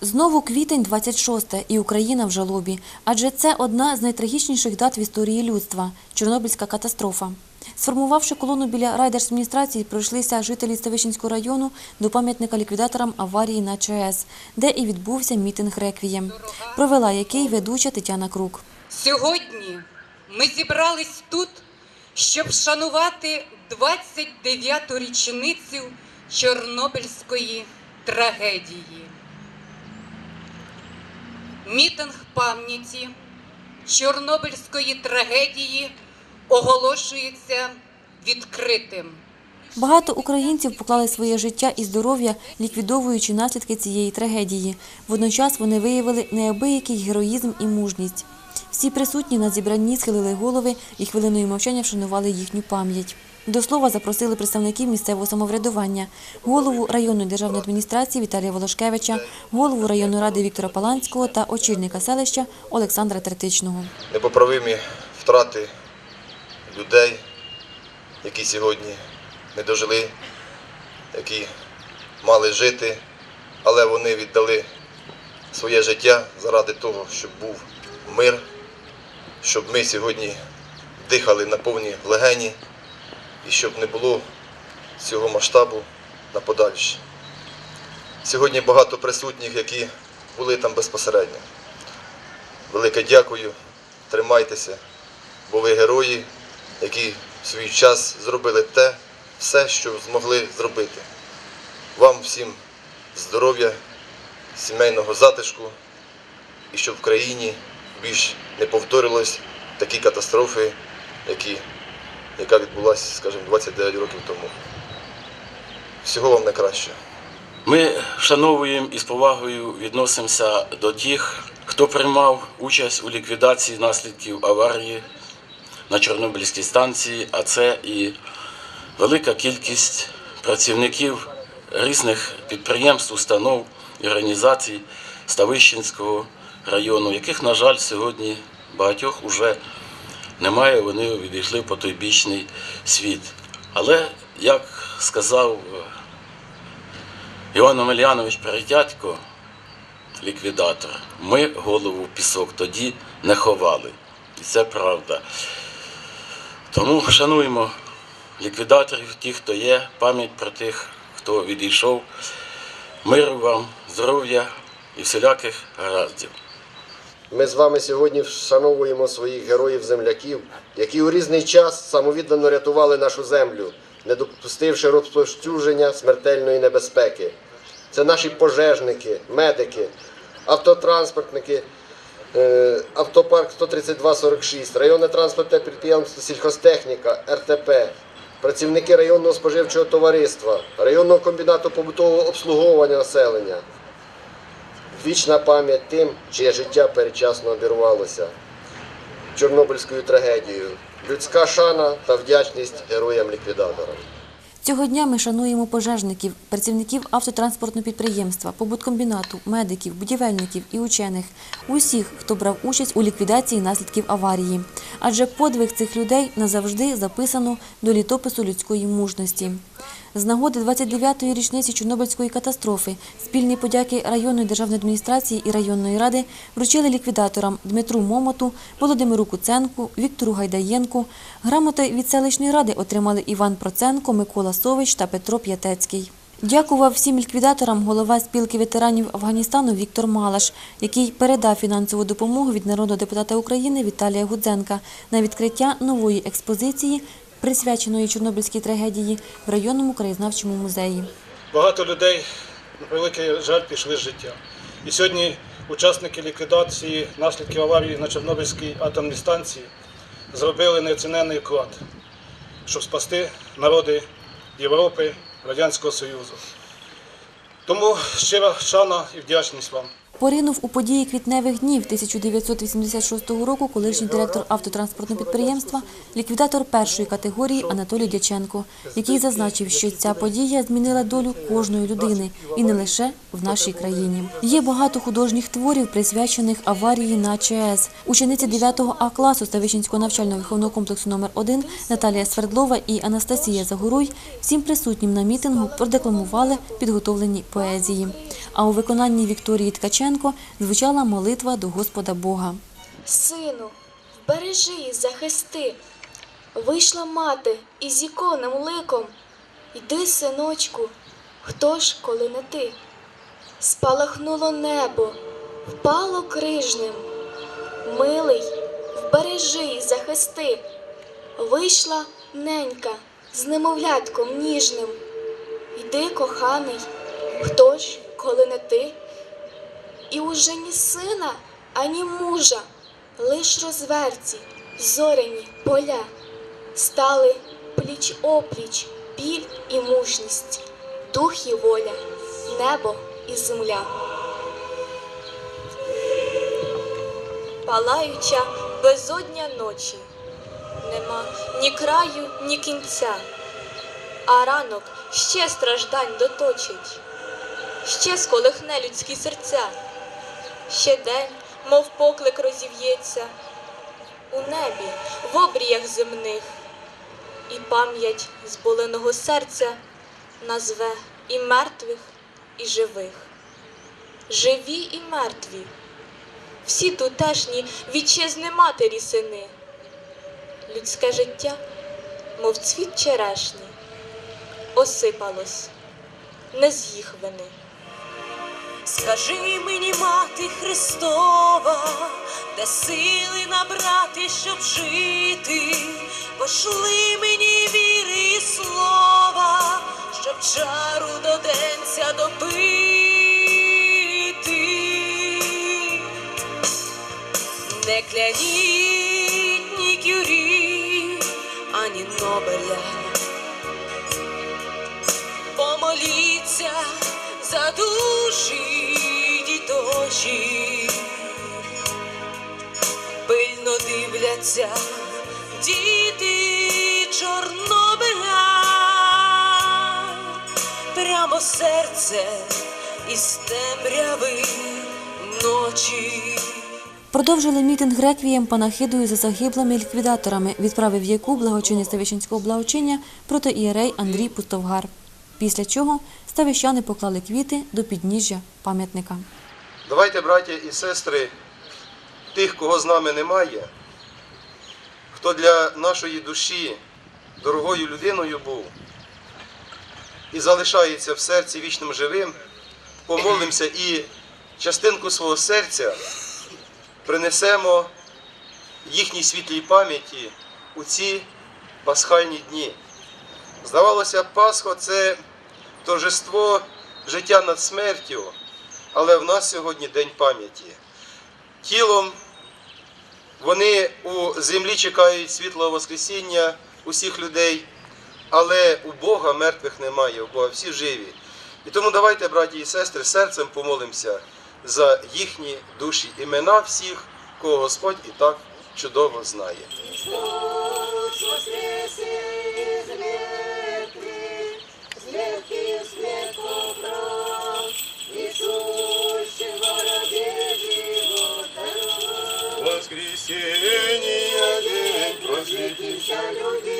Знову квітень 26 і Україна в жалобі. Адже це одна з найтрагічніших дат в історії людства – Чорнобильська катастрофа. Сформувавши колону біля райдержадміністрації, пройшлися жителі Ставищенського району до пам'ятника ліквідаторам аварії на ЧАЕС, де і відбувся мітинг «Реквієм», провела який ведуча Тетяна Крук. Сьогодні ми зібрались тут, щоб вшанувати 29-ту річницю Чорнобильської трагедії. Мітинг пам'яті Чорнобильської трагедії оголошується відкритим. Багато українців поклали своє життя і здоров'я, ліквідовуючи наслідки цієї трагедії. Водночас вони виявили неабиякий героїзм і мужність. Всі присутні на зібранні схилили голови і хвилиною мовчання вшанували їхню пам'ять. До слова запросили представників місцевого самоврядування, голову районної державної адміністрації Віталія Волошкевича, голову районної ради Віктора Паланського та очільника селища Олександра Третичного. непоправимі втрати людей, які сьогодні не дожили, які мали жити, але вони віддали своє життя заради того, щоб був мир, щоб ми сьогодні дихали на повні легені і щоб не було цього масштабу на подальше. Сьогодні багато присутніх, які були там безпосередньо. Велике дякую, тримайтеся, бо ви герої, які в свій час зробили те, все, що змогли зробити. Вам всім здоров'я, сімейного затишку і щоб в країні більш не повторилось такі катастрофи, які, яка відбулася, скажімо, 29 років тому. Всього вам найкращого. Ми вшановуємо і з повагою відносимося до тих, хто приймав участь у ліквідації наслідків аварії на Чорнобильській станції, а це і велика кількість працівників різних підприємств, установ і організацій Ставищенського району, яких, на жаль, сьогодні багатьох уже немає, вони відійшли по той бічний світ. Але, як сказав е, Іван Омельянович Перетятько, ліквідатор, ми голову в пісок тоді не ховали. І це правда. Тому шануємо ліквідаторів, тих, хто є, пам'ять про тих, хто відійшов. Миру вам, здоров'я і всіляких гараздів. Ми з вами сьогодні вшановуємо своїх героїв-земляків, які у різний час самовіддано рятували нашу землю, не допустивши розповсюдження смертельної небезпеки. Це наші пожежники, медики, автотранспортники, е, автопарк 13246, районне транспортне підприємство сільхозтехніка, РТП, працівники районного споживчого товариства, районного комбінату побутового обслуговування населення. Вічна пам'ять тим, чиє життя передчасно обірвалося Чорнобильською трагедією. Людська шана та вдячність героям-ліквідаторам. Цього дня ми шануємо пожежників, працівників автотранспортного підприємства, побуткомбінату, медиків, будівельників і учених, усіх, хто брав участь у ліквідації наслідків аварії. Адже подвиг цих людей назавжди записано до літопису людської мужності. З нагоди 29-ї річниці Чорнобильської катастрофи спільні подяки районної державної адміністрації і районної ради вручили ліквідаторам Дмитру Момоту, Володимиру Куценку, Віктору Гайдаєнку. Грамоти від селищної ради отримали Іван Проценко, Микола Сович та Петро П'ятецький. Дякував всім ліквідаторам голова спілки ветеранів Афганістану Віктор Малаш, який передав фінансову допомогу від народного депутата України Віталія Гудзенка на відкриття нової експозиції, присвяченої Чорнобильській трагедії в районному краєзнавчому музеї. Багато людей, на превеликий жаль, пішли з життя. І сьогодні учасники ліквідації наслідків аварії на Чорнобильській атомній станції зробили неоціненний вклад, щоб спасти народи Європи, Радянського Союзу. Тому щира шана і вдячність вам. Поринув у події квітневих днів 1986 року колишній директор автотранспортного підприємства, ліквідатор першої категорії Анатолій Дяченко, який зазначив, що ця подія змінила долю кожної людини і не лише в нашій країні. Є багато художніх творів, присвячених аварії на ЧАЕС. Учениці 9 А класу Ставищенського навчально-виховного комплексу номер 1 Наталія Свердлова і Анастасія Загоруй всім присутнім на мітингу продекламували підготовлені поезії. А у виконанні Вікторії Ткаченко звучала молитва до Господа Бога. Сину, вбережи і захисти. Вийшла мати із іконним ликом. Йди, синочку, хто ж, коли не ти? Спалахнуло небо, впало крижним. Милий, вбережи захисти. Вийшла ненька з немовлятком ніжним. Йди, коханий, хто ж, коли не ти? І уже ні сина, ані мужа, лиш розверті, зоряні поля, стали пліч опліч, біль і мужність, дух і воля, небо і земля. Палаюча безодня ночі, нема ні краю, ні кінця, а ранок ще страждань доточить ще сколихне людські серця, ще день, мов поклик розів'ється. У небі, в обріях земних, і пам'ять зболеного серця назве і мертвих, і живих. Живі і мертві, всі тутешні вітчизни матері сини, людське життя, мов цвіт черешні, осипалось, не з їх вини. Скажи мені, мати Христова, де сили набрати, щоб жити, пошли мені віри і слова, щоб чару до денця допити. Не кляніть ні кюрі, ані Нобеля. Помоліться за душі діточі, пильно дивляться діти Чорнобиля, прямо серце із темряви ночі. Продовжили мітинг реквієм панахидою за загиблими ліквідаторами, відправив яку благочинний Ставищенського благочиння протоієрей Андрій Пустовгар. Після чого ставищани поклали квіти до підніжжя пам'ятника. Давайте, браття і сестри, тих, кого з нами немає, хто для нашої душі дорогою людиною був і залишається в серці вічним живим, помолимося і частинку свого серця принесемо їхній світлій пам'яті у ці пасхальні дні. Здавалося, Пасха це торжество життя над смертю, але в нас сьогодні День пам'яті. Тілом вони у землі чекають світлого Воскресіння усіх людей, але у Бога мертвих немає, у Бога всі живі. І тому давайте, браті і сестри, серцем помолимося за їхні душі, імена всіх, кого Господь і так чудово знає. Воскресенье день просветимся люди,